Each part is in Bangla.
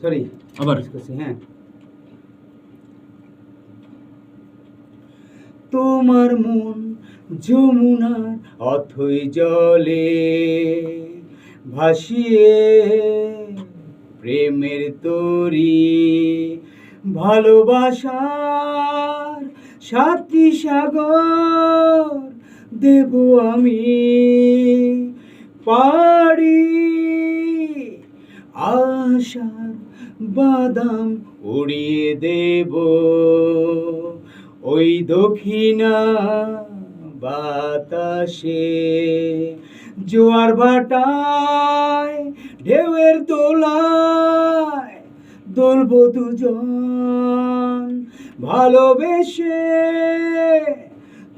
সরি আবার। হ্যাঁ। তোমার মন যমুনার অথই জলে ভাসিয়ে প্রেমের তরি ভালোবাসার সাথী সাগর দেব আমি পারি আশার বাদাম উড়িয়ে দেব। ওই দক্ষিণা বাতাসে জোয়ার ভাটায়, ঢেউয়ের তোলায় দোলব দুজন। ভালোবেসে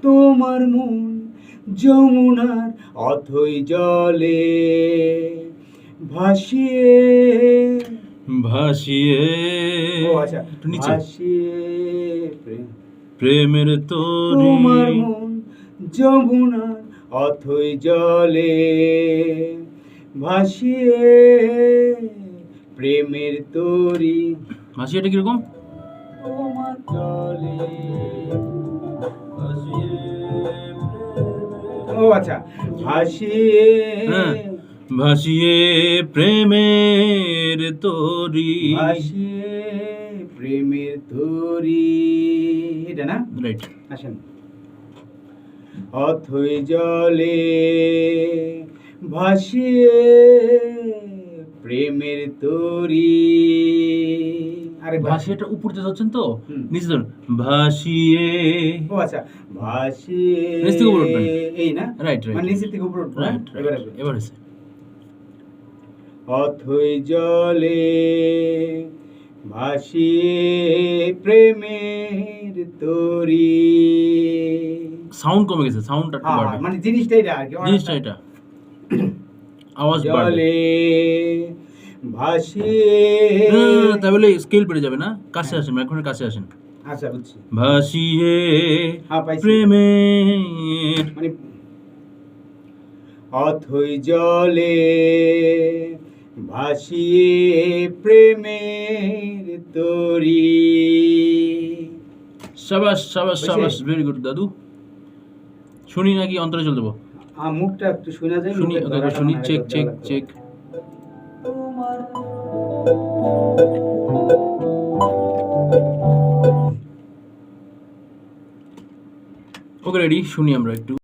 তোমার মন যমুনার অথই জলে। ভাসিয়ে। ভাসিয়ে। ও আচ্ছা একটু নিচে। ভাসিয়ে প্রেম। প্রেমের তরি। তোমার মন যমুনার অথই জলে। ভাসিয়ে প্রেমের তরি। ভাসিয়েটা কীরকম? তোমার জলে। ও আচ্ছা ভাসিয়ে হ্যাঁ। ভাসিয়ে প্রেমের তরি। ভাসিয়ে প্রেমের তরি। এটা না? রাইট আসেন। অথই জলে ভাসিয়ে প্রেমের তরি। আরে ভাসিয়েটা উপর দিয়ে যাচ্ছেন তো। নিচে ধরুন। ভাসিয়ে ও আচ্ছা ভাসিয়ে নিচ থেকে উপরে উঠবেন। এই না? রাইট রাইট মানে নিচের থেকে উপরে। রাইট এবার। এবার অথই জলে ভাসিয়ে প্রেমের তরি। সাউন্ড কমে গেছে সাউন্ডটা একটু হ্যাঁ, বাড়বে। মানে জিনিসটা এটা আর কি জিনিসটা এটা। আওয়াজ বাড়বে। ভাসিয়ে বলে স্কেল বেড়ে যাবে না? কাছে আসেন এখন কাছে আসেন। আচ্ছা বুঝছি। ভাসিয়ে হ্যাঁ প্রেমের মানে অথই জলে ভাসিয়ে প্রেমের তরি। সাবাস সাবাস? সাবাস ভেরি গুড দাদু। শুনি নাকি অন্তরে চল দেবো। মুখটা একটু শোনা যায় শুনি শুনি check check check okay ready শুনি আমরা একটু।